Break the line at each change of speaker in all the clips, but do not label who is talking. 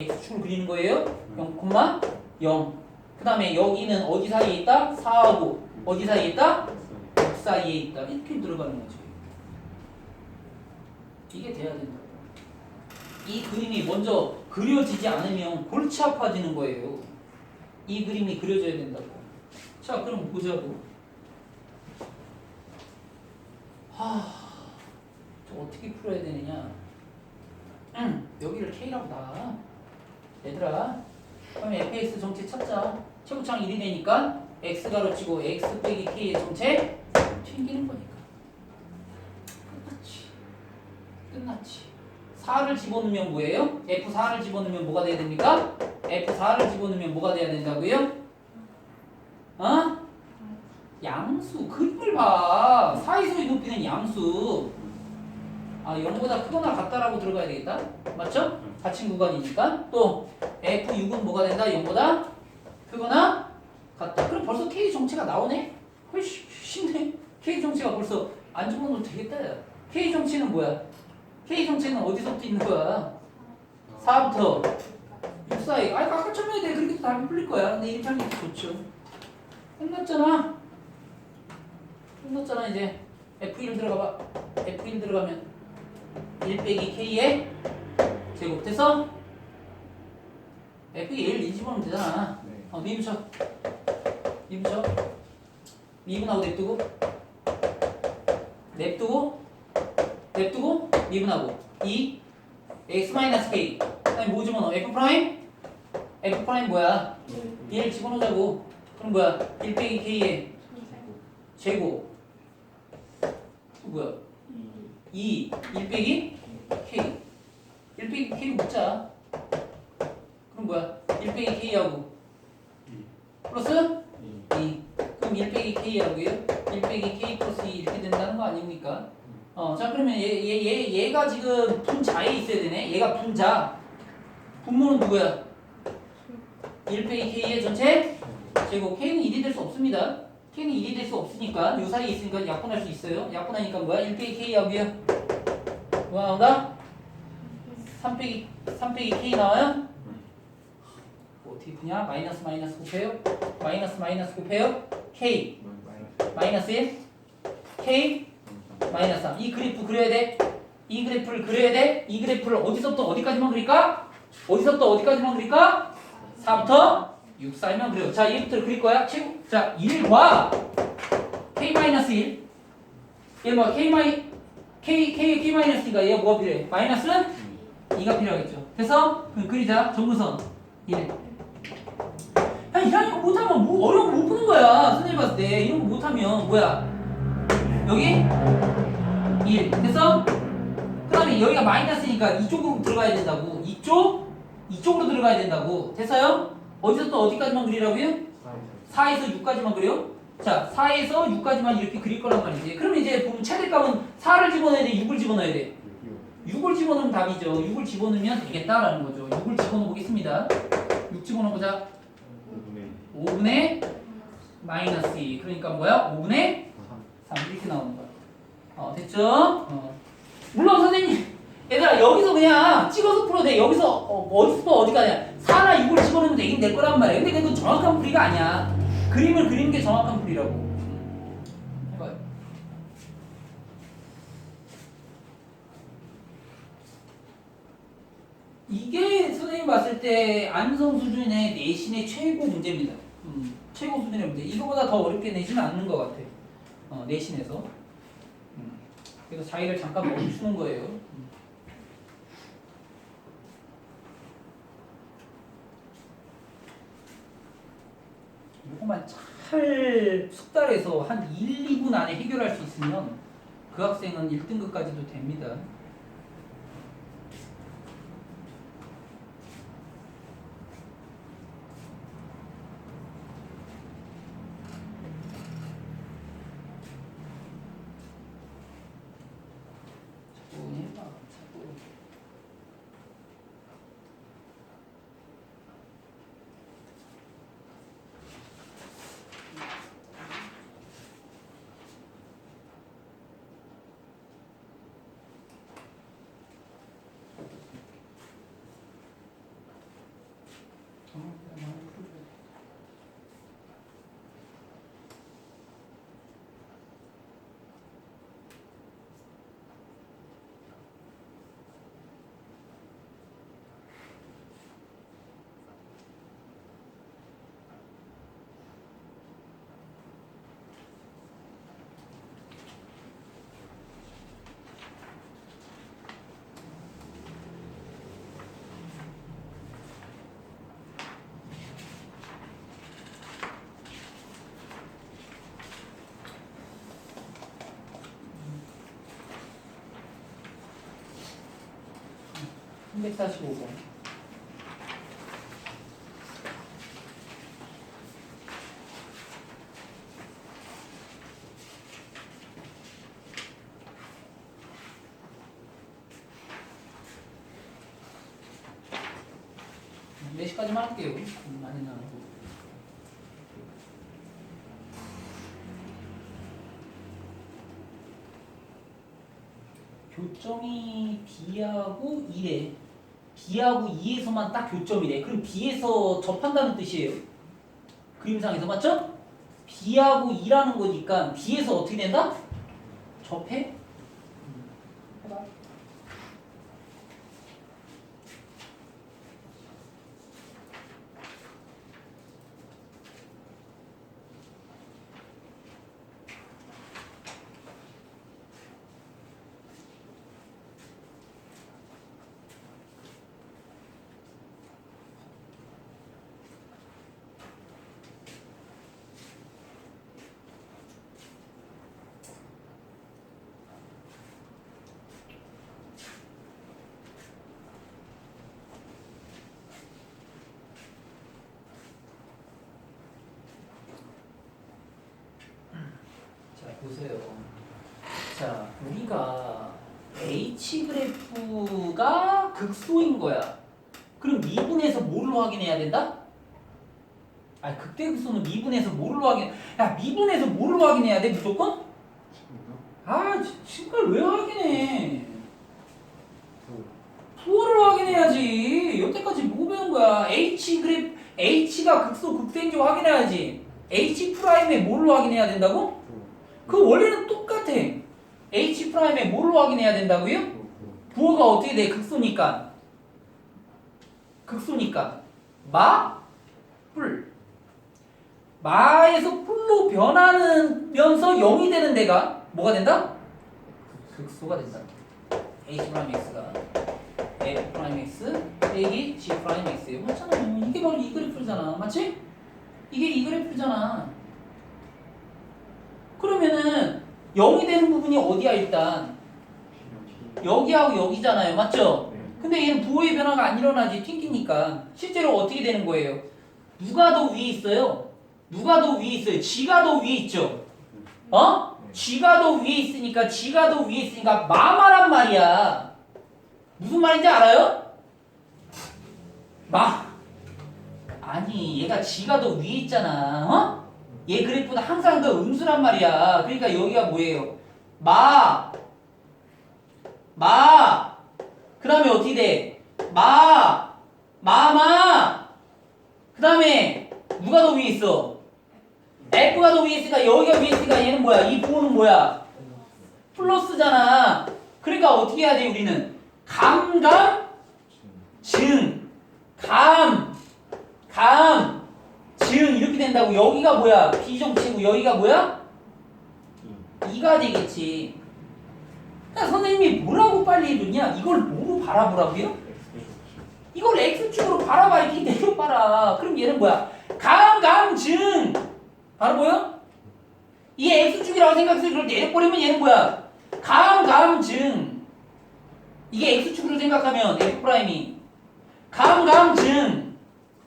x축을 그리는 거예요. 0, 0. 그 다음에 여기는 어디 사이에 있다? 4하고 어디 사이에 있다? 6 사이에 있다. 이렇게 들어가는 거지. 이게 돼야 된다. 이 그림이 먼저 그려지지 않으면 골치 아파지는 거예요. 이 그림이 그려져야 된다고. 자, 그럼 보자고. 하, 저 어떻게 풀어야 되느냐? 음, 여기를 K라고 놔. 얘들아, 그러면 fx 정체 찾자. 최고창 1이 되니까 x 가로치고 x 빼기 k의 정체 튕기는 거니까. 끝났지. 끝났지. 4를 집어넣으면 뭐예요? f4를 집어넣으면 뭐가 돼야 됩니까? f4를 집어넣으면 뭐가 돼야 된다고요? 어? 양수. 그림을 봐. 사이소의 높이는 양수. 아, 0보다 크거나 같다라고 들어가야 되겠다. 맞죠? 같은 구간이니까. 또 F6은 뭐가 된다? 0보다 크거나 같다. 그럼 벌써 K 정체가 나오네? 훨씬 쉽네. K 정체가 벌써 안 적어도 되겠다. 야. K 정체는 뭐야? K 정체는 어디서부터 있는 거야? 4부터 6 사이. 아, 아까 처음에 내가 그렇게 답이 풀릴 거야. 근데 이렇게 하는 게 좋죠. 끝났잖아. 끝났잖아, 이제. F1 들어가 봐. F1 들어가면 1 빼기 K의 제곱 돼서 F1 1 집어넣으면 되잖아.
네.
어, 미분쳐. 미분쳐. 미분하고 냅두고. 냅두고. 냅두고. 미분하고. 2. x 마이너스 k. 그다음에 뭐 집어넣어? f 프라임? f 프라임 뭐야? 1 집어넣자고. 그럼 뭐야? 1 빼기 k의 제곱. 또 뭐야? 2. 1 빼기 k. 1 빼기 k 묻자. 그럼 뭐야? 1 빼기 k하고 플러스 2. 그럼 1 빼기 k하고요. 1 빼기 k 플러스 2 이렇게 된다는 거 아닙니까? 어, 자 그러면 얘, 얘, 얘, 얘가 지금 분자에 있어야 되네. 얘가 분자. 분모는 누구야? 1 빼기 k의 전체 제곱. k는 1이 될 수 없습니다. k는 1이 될 수 없으니까 요 사이에 있으니까 약분할 수 있어요. 약분하니까 뭐야? 1 빼기 k하고요. 뭐가 나온다? 3 빼기 3 빼기 k 나와요? 뭐 어떻게 푸냐? 마이너스 마이너스 곱해요? 마이너스 마이너스 곱해요? k 마이너스 1 k 마이너스 3. 이 그래프 그려야 돼. 이 그래프를 그려야 돼. 이 그래프를 어디서부터 어디까지만 그릴까? 어디서부터 어디까지만 그릴까? 4부터 6 사이만 그려. 자, 얘부터 그릴 거야. 최고. 자, 1과 k 마이너스 1. 얘 뭐? k k k k 마이너스니까 얘가 뭐가 필요해? 마이너스 2가 필요하겠죠. 그래서 그럼 그리자. 정무선 1. 야, 이런 거 못하면 뭐 어려운 거 못 푸는 거야. 선생님 봤을 때 이런 거 못하면 뭐야? 여기 1. 됐어? 그 다음에 여기가 마이너스니까 이쪽으로 들어가야 된다고. 이쪽, 이쪽으로 들어가야 된다고. 됐어요? 어디서 또 어디까지만 그리라고요? 4에서 6까지만 그래요? 자, 4에서 6까지만 이렇게 그릴 거란 말이지. 그러면 이제 보면 최대값은 4를 집어넣어야 돼, 6을 집어넣어야 돼. 6을 집어넣으면 답이죠. 6을 집어넣으면 되겠다라는 거죠. 6을 집어넣어 보겠습니다. 6 집어넣어 보자. 5분의 마이너스 2. 그러니까 뭐야? 5분의 3 이렇게 나오는 거야. 어, 됐죠? 어. 물론 선생님, 얘들아 여기서 그냥 찍어서 풀어도 돼. 여기서 어, 어디서 어디까지야? 4나 6을 집어넣으면 되긴 될 거란 말이야. 근데 그건 정확한 풀이가 아니야. 그림을 그리는 게 정확한 풀이라고. 해봐요. 이게 선생님 봤을 때 안성 수준의 내신의 최고 문제입니다. 음, 최고 수준의 문제. 이거보다 더 어렵게 내지는 않는 것 같아. 어, 내신에서. 음, 그래서 자기를 잠깐 멈추는 거예요. 음. 이거만 잘 숙달해서 한 1, 2분 안에 해결할 수 있으면 그 학생은 1등급까지도 됩니다. 자꾸 해봐. 자꾸. 345번. 몇 시까지만 할게요. 음, 많이 나오고. 교점이 B하고 2래. B하고 2에서만 딱 교점이래. 그럼 B에서 접한다는 뜻이에요. 그림상에서 맞죠? B하고 2라는 거니까 B에서 어떻게 된다? 접해? 해봐. 자 보세요. 자 우리가 H 그래프가 극소인 거야. 그럼 미분에서 뭐를 확인해야 된다? 아 극대 극소는 미분에서 뭐를 확인? 야 미분에서 뭐를 확인해야 돼 무조건? 아 친구를 왜 확인해? 부호를 확인해야지. 여태까지 뭐 배운 거야? H 그래프 H가 극소 극대인지 확인해야지. H 프라임에 뭐를 확인해야 된다고? 그 원리는 똑같아. H 프라임에 뭘로 확인해야 된다고요? 부호가 어떻게 돼? 극소니까. 극소니까. 마, 뿔. 마에서 뿔로 변하면서 0이 되는 데가 뭐가 된다? 극소가 된다. H 프라임 X가 F 프라임 X 빼기 G 프라임 X예요. 맞잖아요. 이게 바로 이 그래프잖아. 맞지? 이게 이 그래프잖아. 그러면은 0이 되는 부분이 어디야 일단 여기하고 여기잖아요 맞죠? 근데 얘는 부호의 변화가 안 일어나지 튕기니까 실제로 어떻게 되는 거예요? 누가 더 위에 있어요? 누가 더 위에 있어요? G가 더 위에 있죠? 어? G가 더 위에 있으니까 G가 더 위에 있으니까 마마란 말이야 무슨 말인지 알아요? 마 아니 얘가 G가 더 위에 있잖아 어? 얘 그래프는 항상 더 음수란 말이야. 그러니까 여기가 뭐예요? 마, 마. 그 다음에 어떻게 돼? 마, 마마. 그 다음에 누가 더 위에 있어? F가 더 위에 있으니까 여기가 위에 있으니까 얘는 뭐야? 이 부호는 뭐야? 플러스잖아. 그러니까 어떻게 해야 돼 우리는? 감감, 증, 감, 감. 지응 이렇게 된다고 여기가 뭐야? 비정치고 여기가 뭐야? 2가 되겠지. 그러니까 선생님이 뭐라고 빨리 해줬냐? 이걸 뭐로 바라보라고요? 이걸 x축으로 바라봐. 이렇게 내려봐라. 그럼 얘는 뭐야? 감 감 증. 바로 보여? 이 x축이라고 생각해서 이걸 내려버리면 얘는 뭐야? 감 감 증. 이게 x축으로 생각하면 f 프라임이 감 감 증.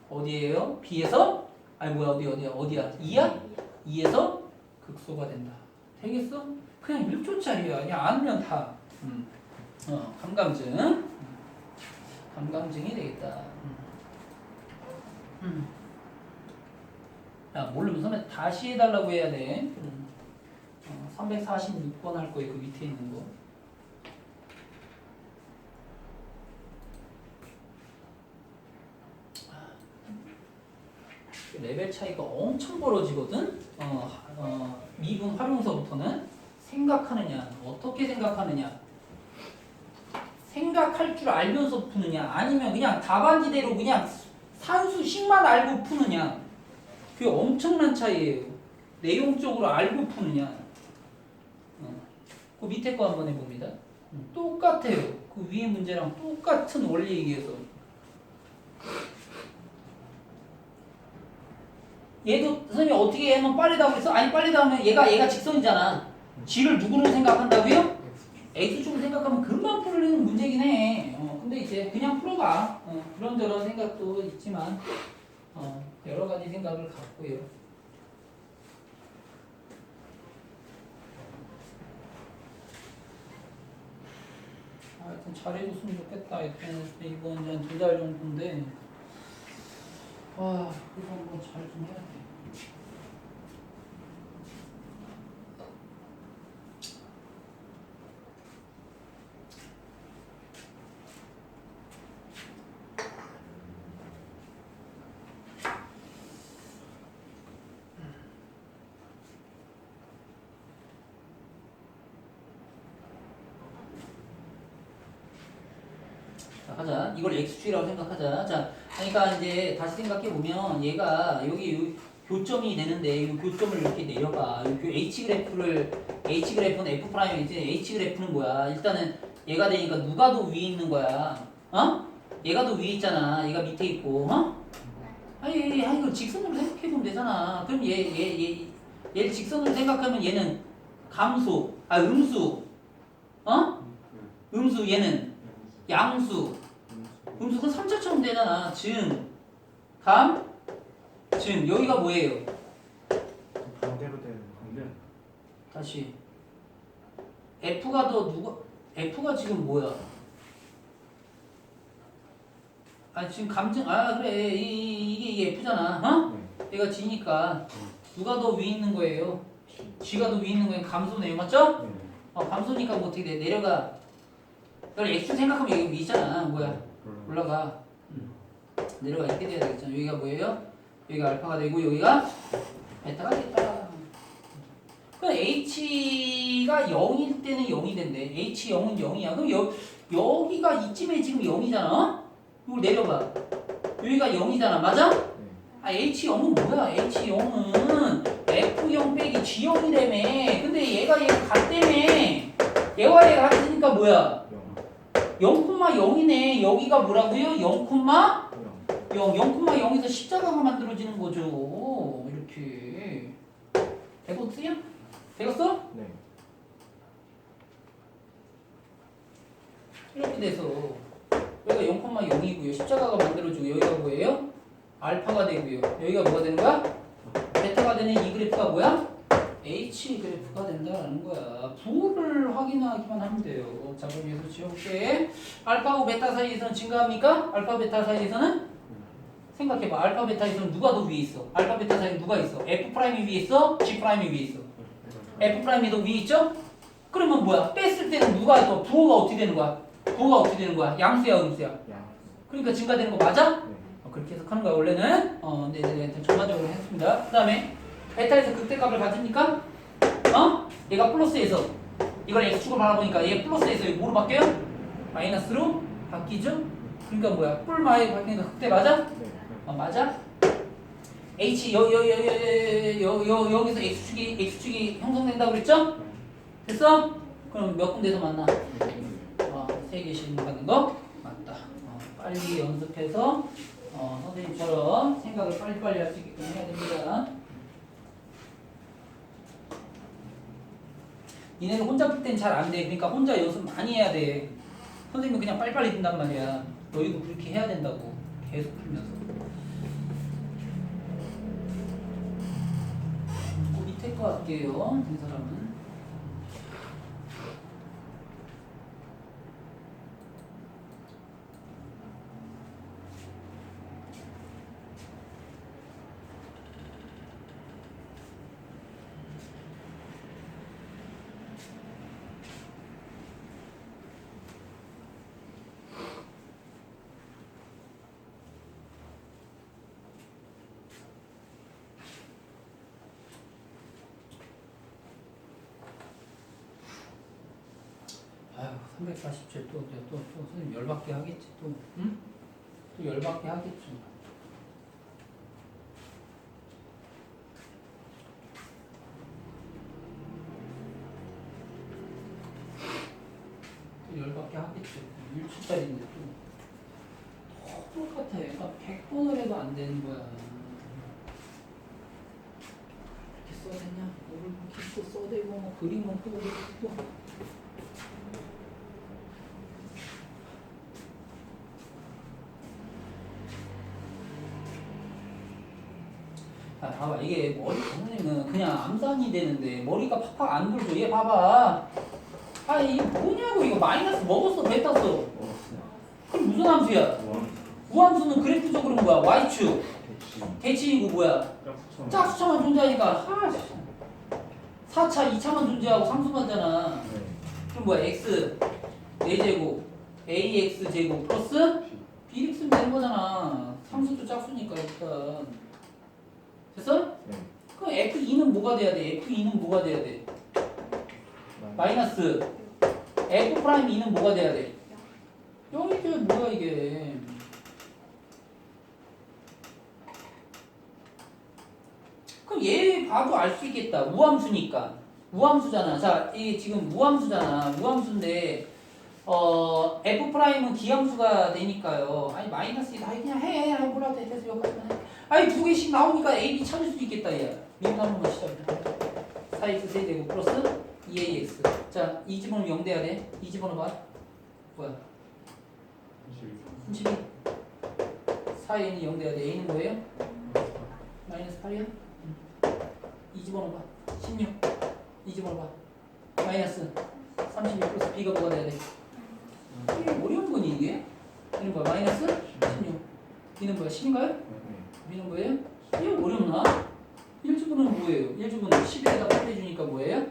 어디에요? B에서 아니 뭐야 어디 어디야 어디야 2야? 2에서 극소가 된다 되겠어? 그냥 1초짜리야 그냥 알면 다 음. 어, 감감증 음. 감감증이 되겠다 음. 음. 야 모르면 선배 다시 해달라고 해야 돼 음. 어, 346번 할 거예요 그 밑에 있는 거 레벨 차이가 엄청 벌어지거든. 어, 어, 미분 활용서부터는 생각하느냐, 어떻게 생각하느냐, 생각할 줄 알면서 푸느냐, 아니면 그냥 답안지대로 그냥 산수식만 알고 푸느냐, 그게 엄청난 차이예요. 내용적으로 알고 푸느냐. 어, 그 밑에 거 한번 해봅니다. 음, 똑같아요. 그 위에 문제랑 똑같은 원리에 의해서. 얘도 선생님이 어떻게 하면 빠르다고 그랬어? 아니 하면 얘가 얘가 직선이잖아. G를 누구로 생각한다고요? X축으로 생각하면 금방 풀리는 문제긴 해. 어, 근데 이제 그냥 풀어봐. 어, 그런저런 생각도 있지만 어, 여러 가지 생각을 갖고요. 하여튼 잘해줬으면 좋겠다. 이번 이제 두달 정도인데 와 이거 한번 잘 좀 해야 돼. 자, 하자. 이걸 x축이라고 생각하자. 자, 그러니까 이제 다시 생각해 보면 얘가 여기 요- 교점이 되는데 이 교점을 이렇게 내려가. 이 교- h 그래프를 h 그래프는 f 프라임이지. h 그래프는 뭐야? 일단은 얘가 되니까 누가 더 위에 있는 거야? 어? 얘가 더 위에 있잖아. 얘가 밑에 있고, 어? 아니, 아니 이거 직선으로 생각해 보면 되잖아. 그럼 얘, 얘, 얘, 얘 를 직선으로 생각하면 얘는 감수, 아 음수, 어? 음수 얘는 양수. 음수가 3차처럼 되잖아. 증, 감, 증. 여기가 뭐예요?
반대로 되는 건데
다시. F가 더 누가, F가 지금 뭐야? 아, 지금 감증, 아, 그래. 이, 이- 이게, 이게 F잖아. 어?
네.
얘가 G니까. 누가 더 위에 있는 거예요? G가 더 위에 있는 거예요. 감소네요. 맞죠?
네.
어, 감소니까 뭐 어떻게 돼? 내려가. 그걸 X 생각하면 여기 위 있잖아. 뭐야? 올라가. 음. 내려가 이렇게 돼야 되겠죠. 여기가 뭐예요? 여기가 알파가 되고 여기가 베타가 됐다. 그럼 h가 0일 때는 0이 된대. h 0은 0이야. 그럼 여, 여기가 이쯤에 지금 0이잖아. 이걸 내려봐. 여기가 0이잖아. 맞아?
네.
아 h 0은 뭐야? h 0은 f0 빼기 g0이라며. 근데 얘가 얘가 같다며. 얘와 얘가 같으니까 뭐야?
영.
0,0이네. 여기가 뭐라고요? 0,
영.
0, 0,0에서 십자가가 만들어지는 거죠. 이렇게. 되겠어요? 되겠어?
네.
이렇게 돼서 여기가 0,0이고요. 십자가가 만들어지고 여기가 뭐예요? 알파가 되고요. 여기가 뭐가 되는 거야? 베타가 되는 이 그래프가 뭐야? H 그래프가 된다는 거야. 부호를 확인하기만 하면 돼요. 자, 그럼 여기서 지워볼게. 알파하고 베타 사이에서는 증가합니까? 알파 베타 사이에서는? 생각해봐. 알파 베타에서는 누가 더 위에 있어? 알파 베타 사이에 누가 있어? F 프라임이 위에 있어? G 프라임이 위에 있어? F 프라임이 더 위에 있죠? 그러면 뭐야? 뺐을 때는 누가 더 부호가 어떻게 되는 거야? 부호가 어떻게 되는 거야? 양수야, 음수야?
양.
그러니까 증가되는 거 맞아?
네.
어, 그렇게 해석하는 거야 원래는 어, 네, 네, 네, 전반적으로 했습니다. 그 다음에 베타에서 극대값을 가지니까 어? 얘가 플러스에서 이걸 x축으로 바라보니까 얘 플러스에서 이거 뭐로 바뀌어요? 마이너스로 바뀌죠? 그러니까 뭐야? 뿔마에 바뀌니까 극대 맞아?
네.
어, 맞아? h 여여여여여 여기서 x축이 x축이 형성된다고 그랬죠? 됐어? 그럼 몇 군데서 만나? 어, 세 개씩 가는 거 맞다. 어, 빨리 연습해서 어, 선생님처럼 생각을 빨리빨리 할 수 있게끔 해야 됩니다. 니네는 혼자 풀 땐 잘 안 돼. 그러니까 혼자 연습 많이 해야 돼. 선생님은 그냥 빨리빨리 든단 말이야. 너희도 그렇게 해야 된다고. 계속 풀면서. 그 밑에 거 할게요. 된 사람은. 347 또, 또, 또, 또 선생님 열받게 하겠지 또. 응? 또 열받게 하겠지. 또 열받게 하겠지. 1초짜리인데 또. 똑같아. 그러니까 100번을 해도 안 되는 거야. 이렇게 써대냐? 오늘 기초 써대고 뭐 그림만 보고 또 아, 봐봐 이게 머리 선생님은 그냥 암산이 되는데 머리가 팍팍 안 굴죠. 얘 봐봐. 아 이게 뭐냐고. 이거 마이너스 먹었어. 뱉었어.
어,
그럼 무슨 함수야?
원,
우함수는 그래프적으로 뭐야. Y축. 대칭이고 뭐야. 짝수차만 존재하니까 하씨. 4차 2차만 존재하고 상수만잖아.
네.
그럼 뭐야? X 4제곱 ax 제곱 플러스
피.
b 쓰면 되는 거잖아. 상수도 짝수니까 일단. 됐어?
네.
그럼 F2는 뭐가 돼야 돼? F2는 뭐가 돼야 돼? 마이너스 F 프라임 2는 뭐가 돼야 돼? 0이 돼 뭐야 이게 그럼 얘 봐도 알 수 있겠다 우함수니까 우함수잖아 자 이게 지금 우함수잖아 우함수인데 어 F 프라임은 기함수가 되니까요 아니 마이너스 2 아니 그냥 해 아니 몰라도 돼 됐어 여기까지만 해 아니 두 개씩 나오니까 A, B 찾을 수 있겠다 얘 한 번만 시작해 4x 세제곱 플러스 2ax 자, 이 집어넣으면 0 돼야 돼. 이 집어넣어봐. 뭐야? 32. 4a는 0 돼야 돼. a는 뭐예요? 마이너스 8이야? 이 집어넣어봐. 16. 이 집어넣어봐. 마이너스 32 플러스 b가 뭐가 돼야 돼? 이게 어려운 거니 이게? 이는 뭐야? 마이너스 16. b는 뭐야? 10인가요?
네.
b는 뭐예요? 이거 어렵나? 1주분은 뭐예요? 1주분은 11에다 8 해주니까 뭐예요?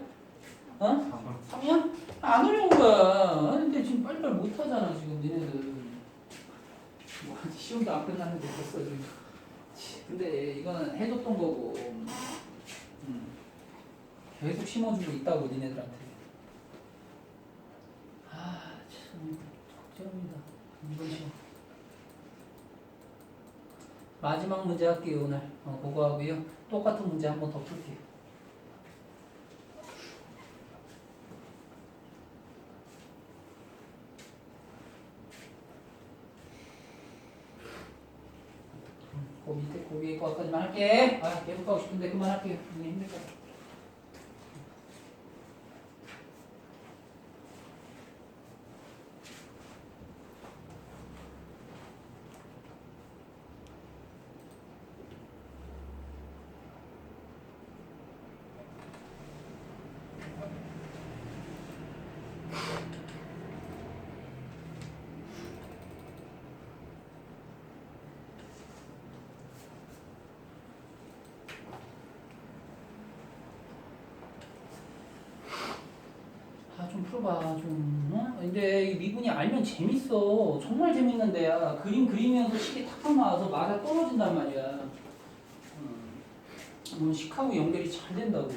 어? 3년? 안 어려운 거야. 근데 지금 빨리빨리 못 하잖아, 지금 니네들. 뭐, 시험도 안 끝났는데 벌써 지금. 치, 근데 이거는 해줬던 거고. 음. 계속 심어주고 있다고, 니네들한테. 아, 참. 걱정입니다. 이번 시험. 마지막 문제 할게요, 오늘. 어, 그거 하고요. 똑같은 문제 한 번 더 풀게요. 그 밑에 그 위에 거까지만 할게. 아 계속 하고 싶은데 그만할게요. 이게 힘들 것 풀어봐 좀. 어? 근데 이 미분이 알면 재밌어. 정말 재밌는데 야 그림 그리면서 식이 탁탁 나와서 맞아 떨어진단 말이야. 음. 뭐 식하고 연결이 잘 된다고.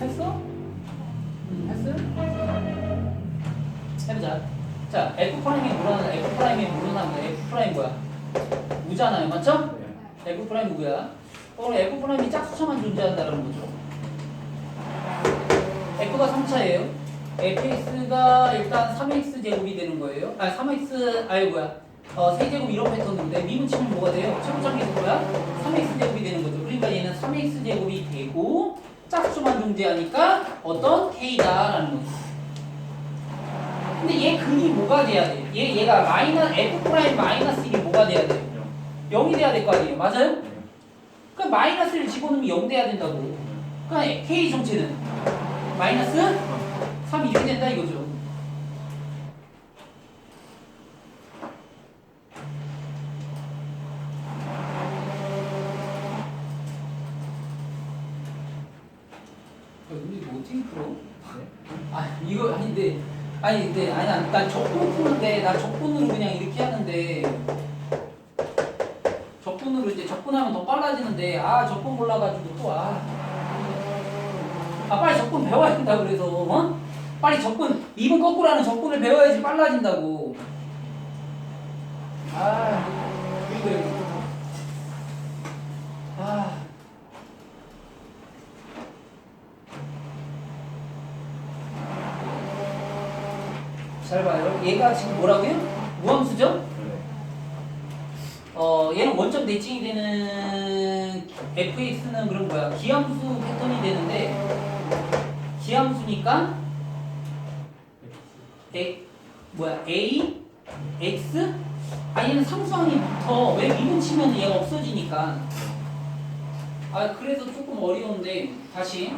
했어? 응, 했어? 해보자. 자, F 프라임이 물어나는 F 프라임이 물어나는 거 F 프라임 뭐야? 우잖아요, 맞죠?
네.
F 프라임 누구야? 오늘 F 프라임이 짝수차만 존재한다는 거죠. F가 3차예요. fx가 일단 3x 제곱이 되는 거예요. 아, 3x 아니 뭐야? 어, 세제곱 이런 패턴인데 미분 치면 뭐가 돼요? 최고점에서 뭐야? 3x 제곱이 되는 거죠. 그러니까 얘는 3x 제곱이 되고 짝수만 존재하니까 어떤 k다라는 거죠. 근데 얘 근이 뭐가 돼야 돼? 얘 얘가 마이너스 f 마이너스 이게 뭐가 돼야 돼? 0이 돼야 될 거 아니에요. 맞아요?
네.
그러니까 마이너스를 집어넣으면 0 돼야 된다고. 그러니까 K 정체는 마이너스 3 이렇게 된다 이거죠. 야, 근데 이거 어떻게 풀어? 아 이거 아니 근데 아니 난, 난 적분 푸는데 나 적분으로 그냥 이렇게 하는데. 적분으로 이제 적분하면 더 빨라지는데 아 적분 몰라가지고 또아. 아 빨리 적분 배워야 된다 그래서 어? 빨리 적분 2분 거꾸로 하는 적분을 배워야지 빨라진다고. 아 이거 이거 아 잘 봐요. 얘가 지금 뭐라고요? 무함수죠?
네.
어, 얘는 원점 대칭이 되는 fx는 그런 거야. 기함수 패턴이 되는데 기함수니까 에, 뭐야 a x 아 얘는 상수항이 붙어. 왜 미분 치면 얘가 없어지니까. 아 그래서 조금 어려운데 다시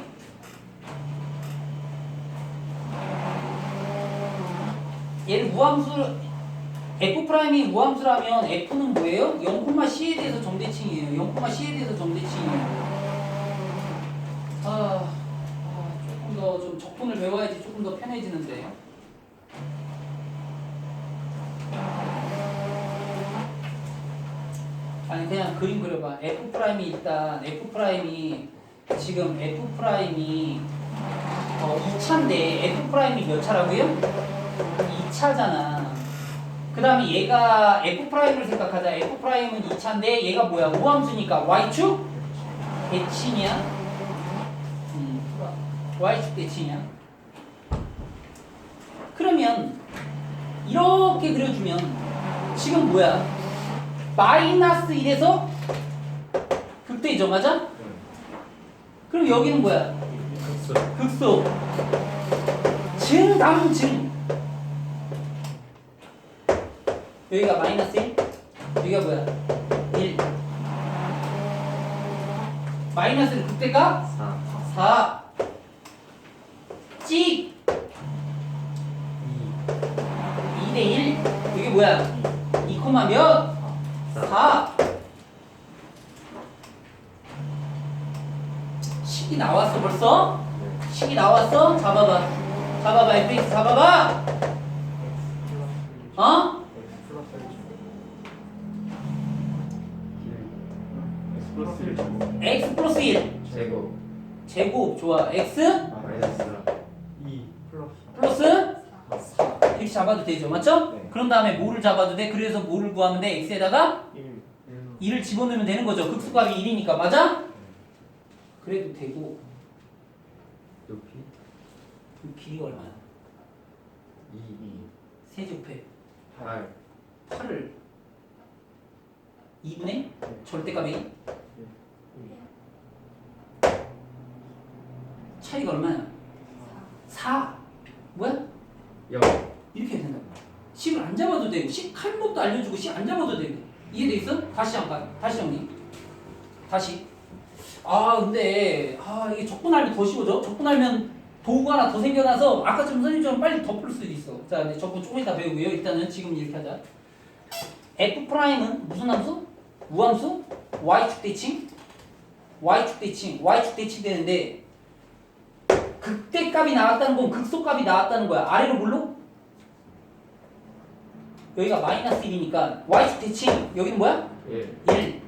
얘를 무함수 f 프라임이 무함수라면 f는 뭐예요? 0,c에 대해서 점대칭이에요. 0,c에 대해서 점대칭이에요. 아, 아 조금 더 좀 적분을 배워야지 조금 더 편해지는데. 아니 그냥 그림 그려봐. f 프라임이 일단 f 프라임이 지금 f 프라임이 어 2차인데 f 프라임이 몇 차라고요? 2차잖아. 그 다음에 얘가 f 프라임을 생각하자. f 프라임은 2차인데 얘가 뭐야? 우함수니까 y축 대칭이야. 음, y축 대칭이야. 그러면 이렇게 그려주면 지금 뭐야? 마이너스 1에서 극대죠, 맞아? 그럼 여기는 뭐야?
극수.
극소 증당증 여기가 마이너스 1 여기가 뭐야 1 마이너스는 극대가
4.
4찍 2 대 1 여기 뭐야 2 코마 몇 4 식이 나왔어 벌써? 식이 나왔어? 잡아봐. 잡아봐. fx 잡아봐. 어? 플러스 1.
제곱
제곱 좋아. x
마이너스
2 플러스
플러스 4. 이렇게 잡아도 되죠. 맞죠?
네.
그런 다음에 뭐를 잡아도 돼? 그래서 뭐를 구하면 돼? x에다가
1. 1.
2를 집어넣으면 되는 거죠. 극수 값이 1이니까. 맞아? 그래도 되고
높이
그 길이가 얼마야?
2
세제곱해.
8
8을 2분의 절대값이 차이가 얼마야? 4 뭐야?
0
이렇게 해야 된다고 식을 안 잡아도 되고 식 칼목도 알려주고 식 안 잡아도 되고 이해돼 있어? 다시 한번 다시 정리 다시 아 근데 아 이게 적분 알면 더 쉬워져 적분 알면 도구가 하나 더 생겨나서 아까처럼 선생님처럼 빨리 더풀 수도 있어 자 이제 적분 조금 이따 배우고요 일단은 지금 이렇게 하자 f 프라임은 무슨 함수? 우함수? y축 대칭? y축 대칭 y축 대칭 되는데 극대값이 나왔다는 건 극소값이 나왔다는 거야. 아래로 물로? 여기가 마이너스 1이니까 y축 대칭 여기는 뭐야?
1
1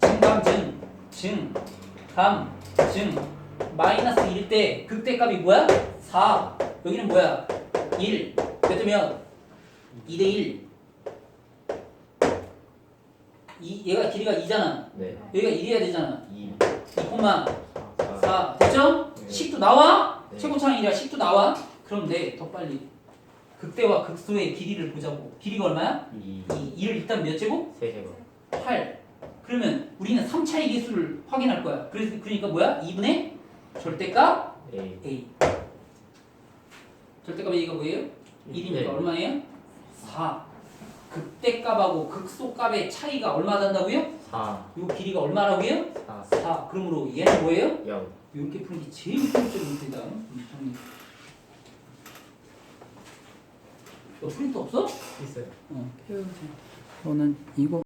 증감 증 증감 증. 마이너스 1일 때 극대값이 뭐야? 4 여기는 뭐야? 1 그러면 2대 1 이, 얘가 길이가 2잖아.
네.
여기가 1이어야 되잖아.
2
2 콤마
4
4 됐죠?
네.
식도 나와?
네.
최고차항이라 식도 나와? 그럼 돼더 빨리 극대와 극소의 길이를 보자고 길이가 얼마야?
2
2 2 를 일단 몇 제곱?
세제곱
8 그러면 우리는 3차의 개수를 확인할 거야 그래서 그러니까 뭐야? 2분의 절대값
A
A 절대값 A가 뭐예요? 1이니까
네.
얼마예요? 4 극대값하고 극소값의 차이가 얼마 된다고요?
4
요 길이가 얼마라고요?
4
4. 그러므로 얘는 뭐예요?
0
이렇게 푸는 게 제일 효율적인 문제다. 형님. 너 프린트 없어?
있어요
어, 너는 이거